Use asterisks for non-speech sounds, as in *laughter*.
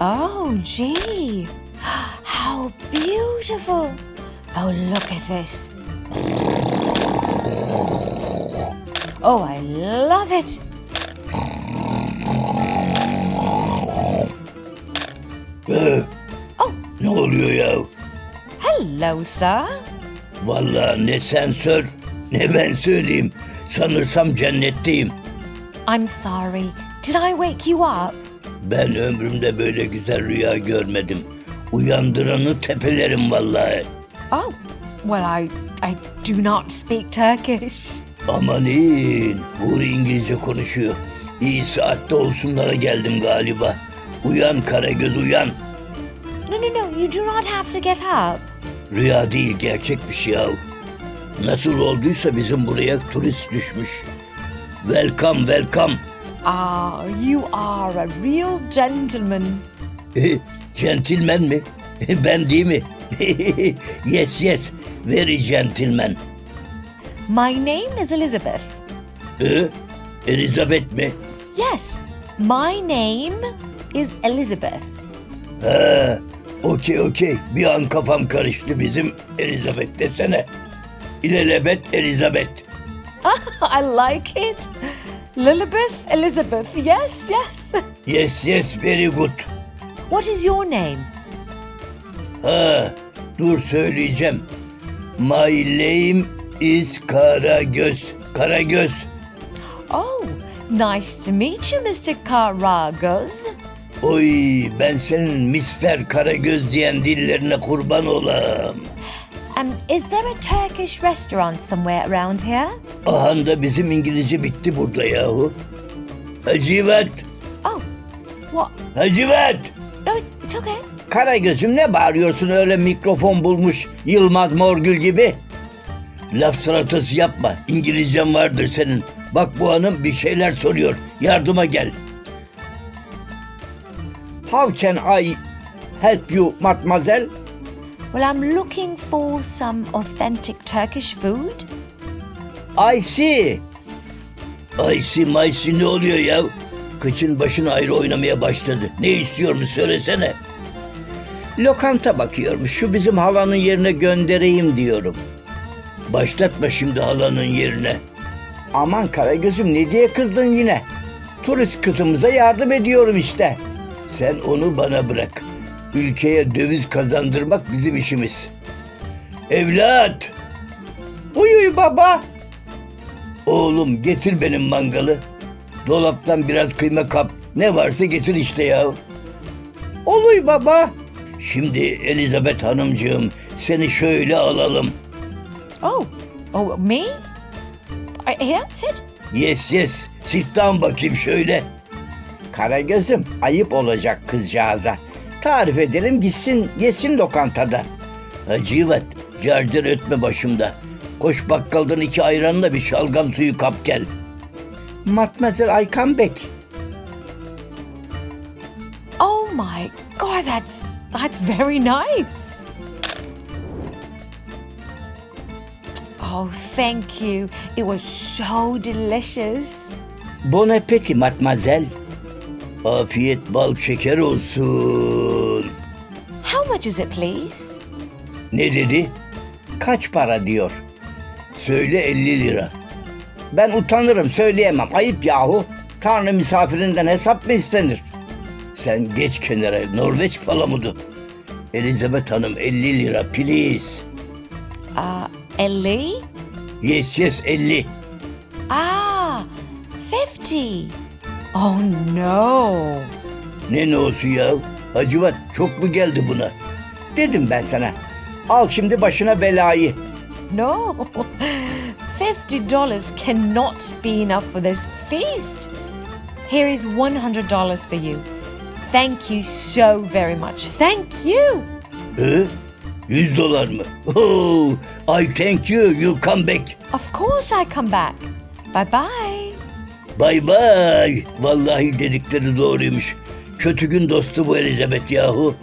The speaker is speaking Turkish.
Oh, gee. How beautiful. Oh, look at this. Oh, I love it. Oh, ne oluyor ya? Hello, sir. Vallahi ne sen sor ne ben söyleyeyim. Sanırsam cennetteyim. I'm sorry. Did I wake you up? Ben ömrümde böyle güzel rüya görmedim. Uyandıranı tepelerim vallahi. Oh, well, I I do not speak Turkish. Amanin, Huri İngilizce konuşuyor. İyi saatte olsunlara geldim galiba. Uyan Karagöz uyan. No, no, no. You do not have to get up. Rüya değil gerçekmiş ya. Nasıl olduysa bizim buraya turist düşmüş. Welcome welcome. Ah, you are a real gentleman. *laughs* Gentleman mi? *laughs* Ben değil mi? *laughs* yes yes, very gentleman. My name is Elizabeth. Ee, Elizabeth mi? Yes, my name is Elizabeth. Ha, okey okey. Bir an kafam karıştı bizim Elizabeth desene. İlelebet Elizabeth. *laughs* I like it. Lilibeth, Elizabeth. Yes, yes. Yes yes, very good. What is your name? Ha, dur söyleyeceğim. My name is Karagöz. Karagöz. Oh, nice to meet you, Mr. Karagöz. Oy ben senin Mister Karagöz diyen dillerine kurban olam. Um, is there a Turkish restaurant somewhere around here? Ahanda bizim İngilizce bitti burada yahu. Hacivat, Oh, what? Hacivat. No, it's okay. Karagöz'üm ne bağırıyorsun öyle mikrofon bulmuş Yılmaz Morgül gibi? Laf salatası yapma. İngilizcen vardır senin. Bak bu hanım bir şeyler soruyor. Yardıma gel. How can I help you, mademoiselle? Well, I'm looking for some authentic Turkish food. I see. Aysi maysi ne oluyor ya? Kıçın başın ayrı oynamaya başladı. Ne istiyor mu söylesene. Lokanta bakıyormuş. Şu bizim halanın yerine göndereyim diyorum. Başlatma şimdi halanın yerine. Aman Karagöz'üm ne diye kızdın yine? Turist kızımıza yardım ediyorum işte. Sen onu bana bırak. Ülkeye döviz kazandırmak bizim işimiz. Evlat! Uy uy baba. Oğlum getir benim mangalı. Dolaptan biraz kıyma kap. Ne varsa getir işte ya. Oluy baba. Şimdi Elizabeth Hanımcığım seni şöyle alalım. Oh, oh, me? I, sit. Yes yes. Sit down bakayım şöyle. Karagöz'üm ayıp olacak kızcağıza. Tarif edelim gitsin yesin lokantada. Hacivat, carcar ötme başımda. Koş bakkaldan iki ayranla bir şalgam suyu kap gel. Mademoiselle I come back. Oh my God, that's that's very nice. Oh, thank you. It was so delicious. Bon appétit mademoiselle. Afiyet bal şeker olsun. How much is it, please? Ne dedi? Kaç para diyor. Söyle 50 lira. Ben utanırım söyleyemem. Ayıp yahu. Tanrı misafirinden hesap mı istenir? Sen geç kenara Norveç palamudu. Elizabeth Hanım 50 lira please. Uh, Ellie? Yes yes 50. Ah, 50. Oh no. Ne nosu ya? Hacivat çok mu geldi buna? Dedim ben sana. Al şimdi başına belayı. No. $50 cannot be enough for this feast. Here is $100 for you. Thank you so very much. Thank you. Hı? 100 dolar mı? Oh, I thank you. You come back. Of course I come back. Bye bye. Bay bay. Vallahi dedikleri doğruymuş. Kötü gün dostu bu Elizabeth yahu.